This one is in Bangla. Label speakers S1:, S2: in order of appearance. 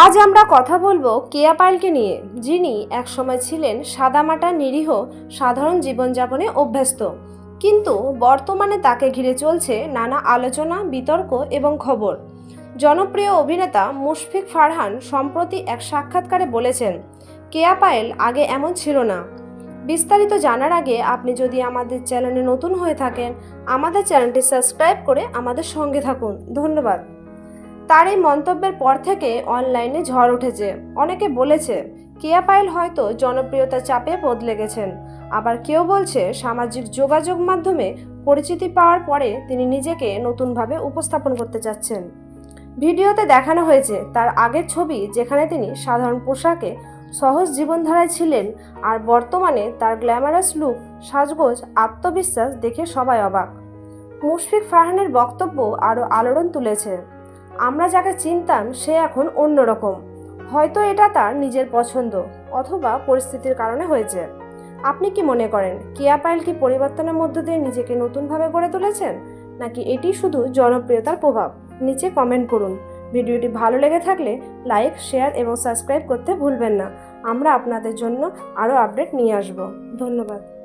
S1: আজ আমরা কথা বলব কেয়া পায়েলকে নিয়ে, যিনি একসময় ছিলেন সাদামাটা, নিরীহ, সাধারণ জীবনযাপনে অভ্যস্ত। কিন্তু বর্তমানে তাকে ঘিরে চলছে নানা আলোচনা, বিতর্ক এবং খবর। জনপ্রিয় অভিনেতা মুশফিক ফারহান সম্প্রতি এক সাক্ষাৎকারে বলেছেন, কেয়া পায়েল আগে এমন ছিল না। বিস্তারিত জানার আগে আপনি যদি আমাদের চ্যানেলে নতুন হয়ে থাকেন, আমাদের চ্যানেলটি সাবস্ক্রাইব করে আমাদের সঙ্গে থাকুন। ধন্যবাদ। তার এই মন্তব্যের পর থেকে অনলাইনে ঝড় উঠেছে। অনেকে বলেছে, কেয়া পায়েল হয়তো জনপ্রিয়তার চাপে বদলে গেছেন। আবার কেউ বলছে, সামাজিক যোগাযোগ মাধ্যমে পরিচিতি পাওয়ার পরে তিনি নিজেকে নতুনভাবে উপস্থাপন করতে চাচ্ছেন। ভিডিওতে দেখানো হয়েছে, তার আগের ছবি যেখানে তিনি সাধারণ পোশাকে সহজ জীবনধারায় ছিলেন আর বর্তমানে তার গ্ল্যামারাস লুক, সাজগোজ, আত্মবিশ্বাস দেখে সবাই অবাক। মুশফিক ফারহানের বক্তব্য আরও আলোড়ন তুলেছে। আমরা যাকে চিনতাম, সে এখন অন্যরকম। হয়তো এটা তার নিজের পছন্দ, অথবা পরিস্থিতির কারণে হয়েছে। আপনি কি মনে করেন, কেয়া পায়েল কি পরিবর্তনের মধ্য দিয়ে নিজেকে নতুনভাবে গড়ে তুলেছেন? নাকি এটি শুধু জনপ্রিয়তার প্রভাব? নিচে কমেন্ট করুন। ভিডিওটি ভালো লেগে থাকলে লাইক, শেয়ার এবং সাবস্ক্রাইব করতে ভুলবেন না। আমরা আপনাদের জন্য আরও আপডেট নিয়ে আসব। ধন্যবাদ।